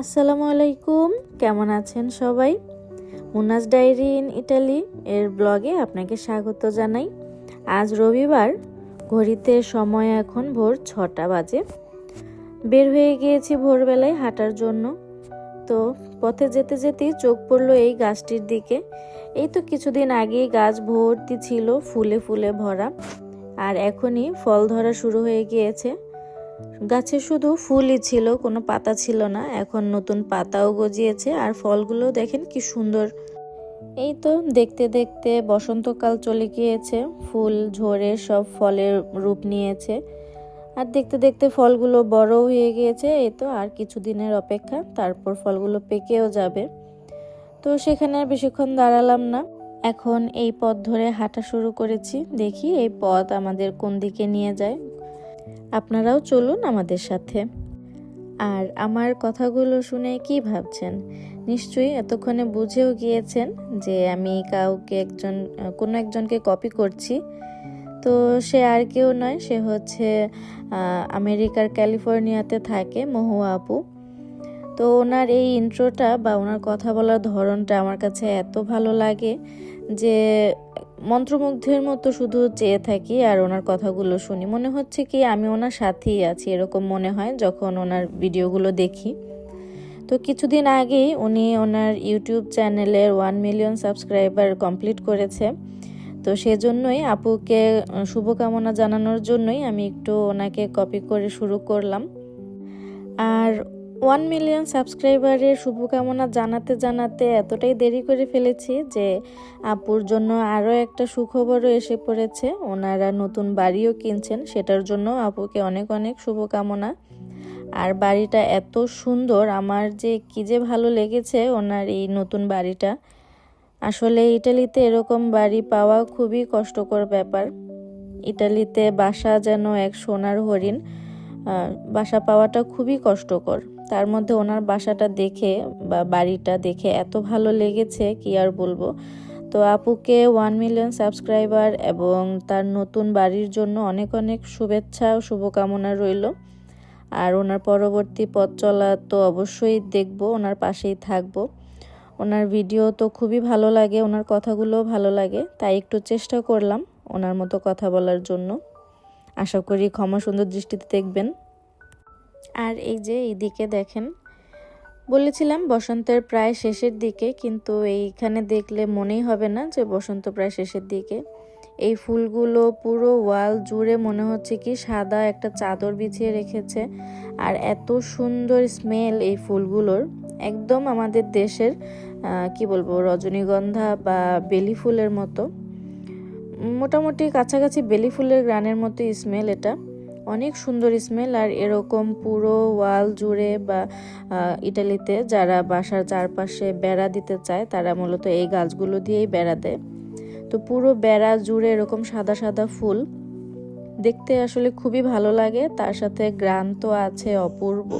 আসসালামু আলাইকুম, কেমন আছেন সবাই? মুনাস ডায়েরি ইন ইটালি এর ব্লগে আপনাকে স্বাগত জানাই। আজ রবিবার, ঘড়িতে সময় এখন ভোর ছটা বাজে। বের হয়ে গিয়েছি ভোরবেলায় হাঁটার জন্য। তো পথে যেতে যেতেই চোখ পড়ল এই গাছটির দিকে। এই তো কিছুদিন আগেই গাছ ভর্তি ছিল, ফুলে ফুলে ভরা। আর এখনই ফল ধরা শুরু হয়ে গিয়েছে। গাছে শুধু ফুলই ছিল, কোনো পাতা ছিল না। এখন নতুন পাতাও গজিয়েছে আর ফলগুলো দেখেন কি সুন্দর। এই তো দেখতে দেখতে বসন্তকাল চলে গিয়েছে, ফুল ঝরে সব ফলের রূপ নিয়েছে। আর দেখতে দেখতে ফলগুলো বড় হয়ে গিয়েছে, এই তো আর কিছু দিনের অপেক্ষা, তারপর ফলগুলো পেকেও যাবে। তো সেখানে আর বেশিক্ষণ দাঁড়ালাম না। এখন এই পথ ধরে হাঁটা শুরু করেছি, দেখি এই পথ আমাদের কোন দিকে নিয়ে যায়। আপনারাও চলুন আমাদের সাথে। আর আমার কথাগুলো শুনে কি ভাবছেন? নিশ্চয়ই এতক্ষণে বুঝেও গিয়েছেন যে আমি কাউকে একজন, কোনো একজনকে কপি করছি। তো সে আর কেউ নয়, সে হচ্ছে আমেরিকার ক্যালিফোর্নিয়াতে থাকে মহুয়া আপু। তো ওনার এই ইন্ট্রোটা বা ওনার কথা বলার ধরনটা আমার কাছে এত ভালো লাগে যে মন্ত্রমুগ্ধের মতো শুধু চেয়ে থাকি আর ওনার কথাগুলো শুনি। মনে হচ্ছে কি আমি ওনার সাথেই আছি, এরকম মনে হয় যখন ওনার ভিডিওগুলো দেখি। তো কিছুদিন আগেই উনি ওনার ইউটিউব চ্যানেলের ওয়ান মিলিয়ন সাবস্ক্রাইবার কমপ্লিট করেছে। তো সেজন্যই আপুকে শুভকামনা জানানোর জন্যই আমি একটু ওনাকে কপি করে শুরু করলাম। আর ওয়ান মিলিয়ন সাবস্ক্রাইবারের শুভকামনা জানাতে জানাতে এতটাই দেরি করে ফেলেছি যে আপুর জন্য আরও একটা সুখবরও এসে পড়েছে। ওনারা নতুন বাড়িও কিনছেন, সেটার জন্য আপুকে অনেক অনেক শুভকামনা। আর বাড়িটা এত সুন্দর, আমার যে কী যে ভালো লেগেছে ওনার এই নতুন বাড়িটা। আসলে ইটালিতে এরকম বাড়ি পাওয়া খুবই কষ্টকর ব্যাপার। ইটালিতে বাসা যেন এক সোনার হরিণ বাসা পাওয়াটা খুবই কষ্টকর। তার মধ্যে ওনার বাসাটা দেখে বা বাড়িটা দেখে এত ভালো লেগেছে, কি আর বলব? তো আপুকে ওয়ান মিলিয়ন সাবস্ক্রাইবার এবং তার নতুন বাড়ির জন্য অনেক অনেক শুভেচ্ছা ও শুভকামনা রইল। আর ওনার পরবর্তী পথ চলা তো অবশ্যই দেখব, ওনার পাশেই থাকব। ওনার ভিডিও তো খুবই ভালো লাগে, ওনার কথাগুলোও ভালো লাগে, তাই একটু চেষ্টা করলাম ওনার মতো কথা বলার জন্য। আশা করি ক্ষমা সুন্দর দৃষ্টিতে দেখবেন। আর এই যে এইদিকে দেখেন, বলেছিলাম বসন্তের প্রায় শেষের দিকে, কিন্তু এইখানে দেখলে মনেই হবে না যে বসন্ত প্রায় শেষের দিকে। এই ফুলগুলো পুরো ওয়াল জুড়ে মনে হচ্ছে কি সাদা একটা চাদর বিছিয়ে রেখেছে, আর এত সুন্দর স্মেল এই ফুলগুলোর। একদম আমাদের দেশের কি বলব, রজনীগন্ধা বা বেলি ফুলের মতো। মোটামুটি কাছাকাছি বেলি ফুলের গ্রানের মতো স্মেল এটা। অনেক সুন্দর স্মেল আর এরকম পুরো ওয়াল জুড়ে বা ইটালিতে যারা বাসার চারপাশে বেড়া দিতে চায়, তারা মূলত এই গাছগুলো দিয়েই বেড়া দেয়। তো পুরো বেড়া জুড়ে এরকম সাদা সাদা ফুল দেখতে আসলে খুবই ভালো লাগে, তার সাথে গ্রান তো আছে অপূর্ব।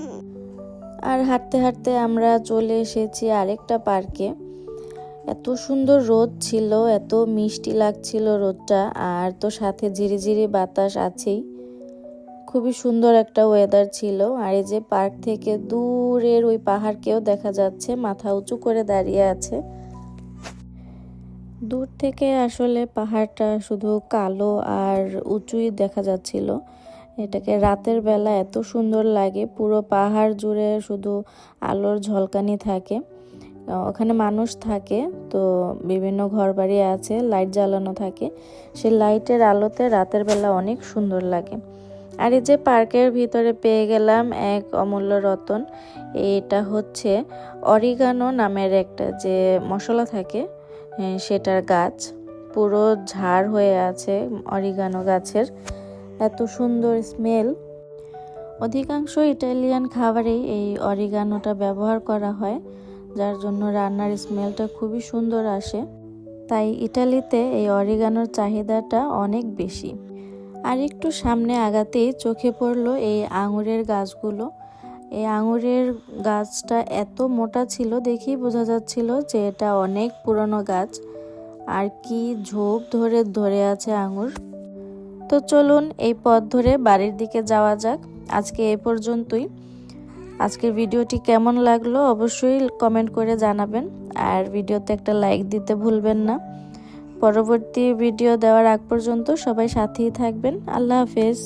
আর হাঁটতে হাঁটতে আমরা চলে এসেছি আরেকটা পার্কে। এত সুন্দর রোদ ছিল, এত মিষ্টি লাগছিল রোদটা, আর তো সাথে ঝিরিঝিরি বাতাস আছেই। খুবই সুন্দর একটা ওয়েদার ছিল। আর এই যে পার্ক থেকে দূরের ওই পাহাড়কেও দেখা যাচ্ছে, মাথা উঁচু করে দাঁড়িয়ে আছে। দূর থেকে আসলে পাহাড়টা শুধু কালো আর উঁচুই দেখা যাচ্ছিল। এটাকে রাতের বেলা এত সুন্দর লাগে, পুরো পাহাড় জুড়ে শুধু আলোর ঝলকানি থাকে। ওখানে মানুষ থাকে, তো বিভিন্ন ঘরবাড়ি আছে, লাইট জ্বালানো থাকে। সে লাইটের আলোতে রাতের বেলা অনেক সুন্দর লাগে। আর এই যে পার্কের ভিতরে পেয়ে গেলাম এক অমূল্য রতন। এটা হচ্ছে অরিগানো নামের একটা যে মশলা থাকে সেটার গাছ। পুরো ঝাড় হয়ে আছে অরিগানো গাছের। এত সুন্দর স্মেল। অধিকাংশ ইটালিয়ান খাবারেই এই অরিগানোটা ব্যবহার করা হয়, যার জন্য রান্নার স্মেলটা খুবই সুন্দর আসে। তাই ইটালিতে এই অরিগানোর চাহিদাটা অনেক বেশি। আর একটু সামনে আগাতেই চোখে পড়ল এই আঙুরের গাছগুলো। এই আঙুরের গাছটা এত মোটা ছিল দেখেই বোঝা যাচ্ছিল যে এটা অনেক পুরনো গাছ। আর কি ঝোপ ধরে ধরে আছে আঙুর। তো চলুন এই পথ ধরে বাড়ির দিকে যাওয়া যাক। আজকে এ পর্যন্তই। আজকের ভিডিওটি কেমন লাগল অবশ্যই কমেন্ট করে জানাবেন। আর ভিডিওতে একটা লাইক দিতে ভুলবেন না। পরবর্তী ভিডিও দেওয়ার আগ পর্যন্ত সবাই সাথেই থাকবেন। আল্লাহ হাফেজ।